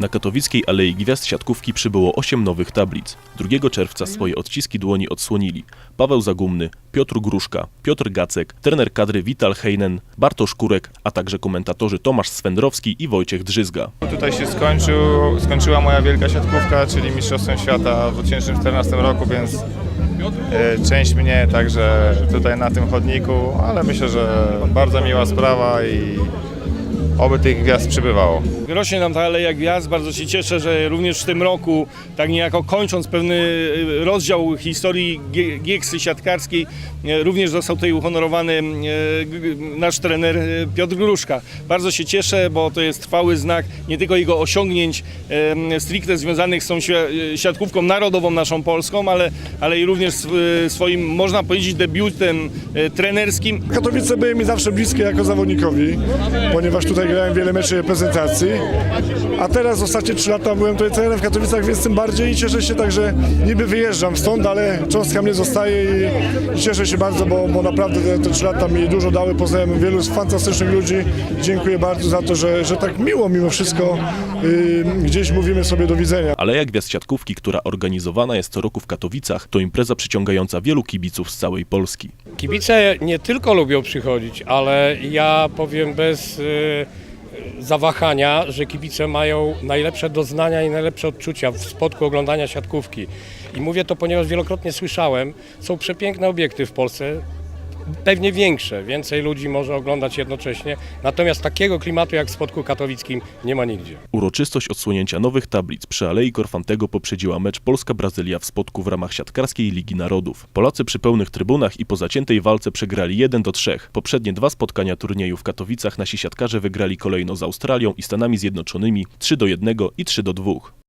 Na katowickiej Alei Gwiazd Siatkówki przybyło 8 nowych tablic. 2 czerwca swoje odciski dłoni odsłonili Paweł Zagumny, Piotr Gruszka, Piotr Gacek, trener kadry Vital Heinen, Bartosz Kurek, a także komentatorzy Tomasz Swędrowski i Wojciech Drzyzga. Tutaj się skończył, skończyła moja wielka siatkówka, czyli Mistrzostwem Świata w 2014 roku, więc e, część mnie także tutaj na tym chodniku, ale myślę, że bardzo miła sprawa i oby tych gwiazd przybywało. Rośnie nam ta Aleja Gwiazd. Bardzo się cieszę, że również w tym roku, tak niejako kończąc pewny y, rozdział historii gie- gieksy siatkarskiej, e, również został tutaj uhonorowany g- nasz trener Piotr Gruszka. Bardzo się cieszę, bo to jest trwały znak nie tylko jego osiągnięć stricte związanych z tą si- siatkówką narodową naszą polską, ale, ale i również sw- swoim, można powiedzieć, debiutem trenerskim. Katowice były mi zawsze bliskie jako zawodnikowi, ponieważ tutaj grałem wiele meczy reprezentacji, a teraz ostatnie trzy lata byłem tutaj trenerem w Katowicach, więc tym bardziej cieszę się także, niby wyjeżdżam stąd, ale cząstka mnie zostaje i, i cieszę się bardzo, bo, bo naprawdę te, te trzy lata mi dużo dały, poznałem wielu fantastycznych ludzi. Dziękuję bardzo za to, że, że tak miło mimo wszystko yy, gdzieś mówimy sobie do widzenia. Aleja Gwiazd Siatkówki, która organizowana jest co roku w Katowicach, to impreza przyciągająca wielu kibiców z całej Polski. Kibice nie tylko lubią przychodzić, ale ja powiem bez y, zawahania, że kibice mają najlepsze doznania i najlepsze odczucia w spotku oglądania siatkówki. I mówię to, ponieważ wielokrotnie słyszałem, są przepiękne obiekty w Polsce, pewnie większe, więcej ludzi może oglądać jednocześnie, natomiast takiego klimatu jak w spotku katowickim nie ma nigdzie. Uroczystość odsłonięcia nowych tablic przy Alei Korfantego poprzedziła mecz Polska-Brazylia w spotku w ramach siatkarskiej Ligi Narodów. Polacy przy pełnych trybunach i po zaciętej walce przegrali 1 do 3. Poprzednie dwa spotkania turnieju w Katowicach nasi siatkarze wygrali kolejno z Australią i Stanami Zjednoczonymi 3 do 1 i 3 do 2.